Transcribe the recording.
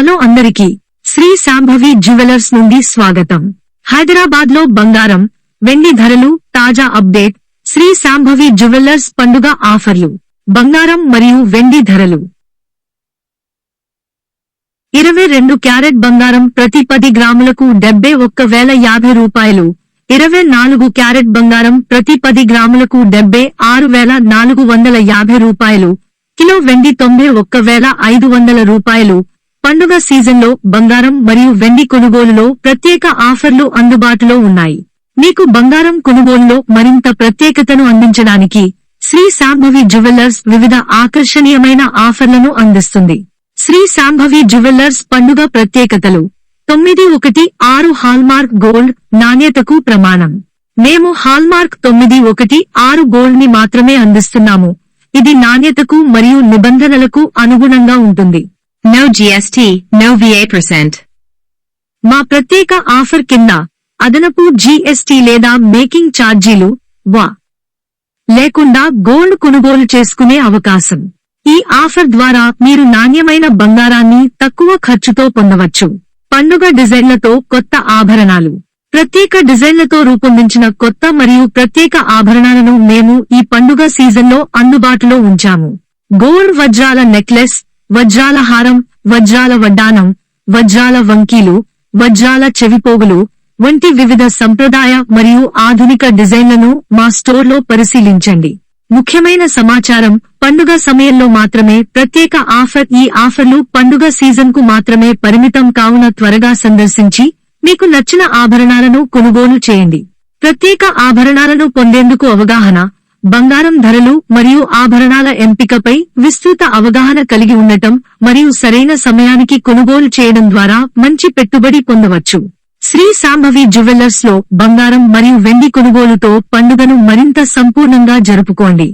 Hello అందరికీ Shri Shambhavi jewellers నుండి స్వాగతం. హైదరాబాద్లో బంగారం వెండి ధరలు తాజా అప్డేట్ శ్రీ శాంభవి జ్యువెలర్స్ పండుగ ఆఫర్లు బంగారం మరియు వెండి ధరలు. ఇరవై రెండు క్యారెట్ బంగారం ప్రతి పది గ్రాములకు డెబ్బై ఒక్క వేల యాభై రూపాయలు. ఇరవై నాలుగు క్యారెట్ బంగారం ప్రతి పది గ్రాములకు డెబ్బై ఆరు వేల నాలుగు వందల యాభై రూపాయలు. కిలో వెండి తొంభై ఒక్క వేల ఐదు వందల రూపాయలు. పండుగ సీజన్లో బంగారం మరియు వెండి కొనుగోలులో ప్రత్యేక ఆఫర్లు అందుబాటులో ఉన్నాయి. మీకు బంగారం కొనుగోలులో మరింత ప్రత్యేకతను అందించడానికి శ్రీ శాంభవి జ్యువెల్లర్స్ వివిధ ఆకర్షణీయమైన ఆఫర్లను అందిస్తుంది. శ్రీ శాంభవి జ్యువెల్లర్స్ పండుగ ప్రత్యేకతలు తొమ్మిది ఒకటి ఆరు హాల్మార్క్ గోల్డ్ నాణ్యతకు ప్రమాణం. మేము హాల్మార్క్ తొమ్మిది ఒకటి ఆరు గోల్డ్ని మాత్రమే అందిస్తున్నాము. ఇది నాణ్యతకు మరియు నిబంధనలకు అనుగుణంగా ఉంటుంది. No GST, no VA percent మా ప్రత్యేక ఆఫర్ కింద అదనపు జీఎస్టీ లేదా మేకింగ్ ఛార్జీలు వా. లేకుండా గోల్డ్ కొనుగోలు చేసుకునే అవకాశం. ఈ ఆఫర్ ద్వారా మీరు నాణ్యమైన బంగారాన్ని తక్కువ ఖర్చుతో పొందవచ్చు. పండుగ డిజైన్లతో కొత్త ఆభరణాలు. ప్రత్యేక డిజైన్లతో రూపొందించిన కొత్త మరియు ప్రత్యేక ఆభరణాలను మేము ఈ పండుగ సీజన్లో అందుబాటులో ఉంచాము. గోల్డ్ వజ్రాల నెక్లెస్ వజ్రాల హారం వజ్రాల వడ్డానం వజ్రాల వంకీలు వజ్రాల చెవిపోగులు వంటి వివిధ సంప్రదాయ మరియు ఆధునిక డిజైన్లను మా స్టోర్లో పరిశీలించండి. ముఖ్యమైన సమాచారం పండుగ సమయంలో మాత్రమే ప్రత్యేక ఆఫర్ ఈ ఆఫర్లు పండుగ సీజన్కు మాత్రమే పరిమితం కావున త్వరగా సందర్శించి మీకు నచ్చిన ఆభరణాలను కొనుగోలు చేయండి. ప్రత్యేక ఆభరణాలను పొందేందుకు అవగాహన బంగారం ధరలు మరియు ఆభరణాల ఎంపికపై విస్తృత అవగాహన కలిగి ఉండటం మరియు సరైన సమయానికి కొనుగోలు చేయడం ద్వారా మంచి పెట్టుబడి పొందవచ్చు. శ్రీ సాంభవి జ్యువెల్లర్స్లో బంగారం మరియు వెండి కొనుగోలుతో పండుగను మరింత సంపూర్ణంగా జరుపుకోండి.